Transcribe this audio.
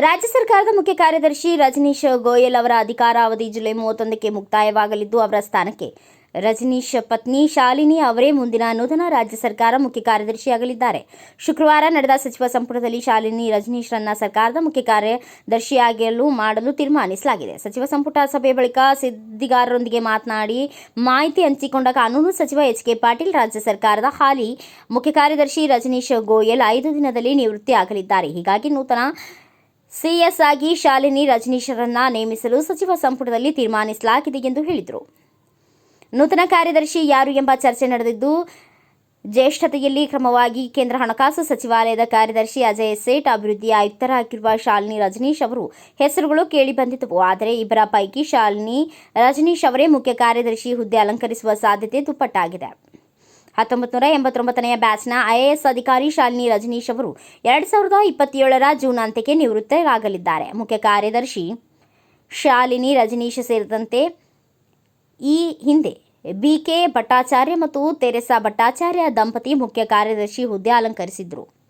ರಾಜ್ಯ ಸರ್ಕಾರದ ಮುಖ್ಯ ಕಾರ್ಯದರ್ಶಿ ರಜನೀಶ್ ಗೋಯಲ್ ಅವರ ಅಧಿಕಾರಾವಧಿ ಜುಲೈ ಮೂವತ್ತೊಂದಕ್ಕೆ ಮುಕ್ತಾಯವಾಗಲಿದ್ದು, ಅವರ ಸ್ಥಾನಕ್ಕೆ ರಜನೀಶ್ ಪತ್ನಿ ಶಾಲಿನಿ ಅವರೇ ಮುಂದಿನ ನೂತನ ರಾಜ್ಯ ಸರ್ಕಾರ ಮುಖ್ಯ ಕಾರ್ಯದರ್ಶಿಯಾಗಲಿದ್ದಾರೆ. ಶುಕ್ರವಾರ ನಡೆದ ಸಚಿವ ಸಂಪುಟದಲ್ಲಿ ಶಾಲಿನಿ ರಜನೀಶ್ರನ್ನ ಸರ್ಕಾರದ ಮುಖ್ಯ ಕಾರ್ಯದರ್ಶಿಯಾಗಲು ಮಾಡಲು ತೀರ್ಮಾನಿಸಲಾಗಿದೆ. ಸಚಿವ ಸಂಪುಟ ಸಭೆ ಬಳಿಕ ಸುದ್ದಿಗಾರರೊಂದಿಗೆ ಮಾತನಾಡಿ, ಮಾಹಿತಿ ಹಂಚಿಕೊಂಡ ಕಾನೂನು ಸಚಿವ ಎಚ್ ಕೆ ಪಾಟೀಲ್ ರಾಜ್ಯ ಸರ್ಕಾರದ ಹಾಲಿ ಮುಖ್ಯ ಕಾರ್ಯದರ್ಶಿ ರಜನೀಶ್ ಗೋಯಲ್ ಐದು ದಿನದಲ್ಲಿ ನಿವೃತ್ತಿ ಆಗಲಿದ್ದಾರೆ ಹೀಗಾಗಿ ನೂತನ ಸಿಎಸ್ ಆಗಿ ಶಾಲಿನಿ ರಜನೀಶರನ್ನ ನೇಮಿಸಲು ಸಚಿವ ಸಂಪುಟದಲ್ಲಿ ತೀರ್ಮಾನಿಸಲಾಗಿದೆ ಎಂದು ಹೇಳಿದರು. ನೂತನ ಕಾರ್ಯದರ್ಶಿ ಯಾರು ಎಂಬ ಚರ್ಚೆ ನಡೆದಿದ್ದು, ಜ್ಯೇಷ್ಠತೆಯಲ್ಲಿ ಕ್ರಮವಾಗಿ ಕೇಂದ್ರ ಹಣಕಾಸು ಸಚಿವಾಲಯದ ಕಾರ್ಯದರ್ಶಿ ಅಜಯ್ ಸೇಠ್ ಅಭಿವೃದ್ಧಿ ಆಯುಕ್ತರಾಗಿರುವ ಶಾಲಿನಿ ರಜನೀಶ್ ಅವರು ಹೆಸರುಗಳು ಕೇಳಿಬಂದಿದ್ದವು ಆದರೆ ಇಬ್ಬರ ಪೈಕಿ ಶಾಲಿನಿ ರಜನೀಶ್ ಅವರೇ ಮುಖ್ಯ ಕಾರ್ಯದರ್ಶಿ ಹುದ್ದೆ ಅಲಂಕರಿಸುವ ಸಾಧ್ಯತೆ ದುಪ್ಪಟ್ಟಾಗಿದೆ. ಹತ್ತೊಂಬತ್ತು ನೂರ ಎಂಬತ್ತೊಂಬತ್ತನೆಯ ಬ್ಯಾಚ್ನ ಐಎಎಸ್ ಅಧಿಕಾರಿ ಶಾಲಿನಿ ರಜನೀಶ್ ಅವರು ಎರಡು ಸಾವಿರದ ಇಪ್ಪತ್ತೇಳರ ಜೂನ್ ಅಂತ್ಯಕ್ಕೆ ನಿವೃತ್ತರಾಗಲಿದ್ದಾರೆ. ಮುಖ್ಯ ಕಾರ್ಯದರ್ಶಿ ಶಾಲಿನಿ ರಜನೀಶ್ ಸೇರಿದಂತೆ ಈ ಹಿಂದೆ ಬಿಕೆ ಭಟ್ಟಾಚಾರ್ಯ ಮತ್ತು ತೆರೆಸಾ ಭಟ್ಟಾಚಾರ್ಯ ದಂಪತಿ ಮುಖ್ಯ ಕಾರ್ಯದರ್ಶಿ ಹುದ್ದೆ ಅಲಂಕರಿಸಿದ್ರು.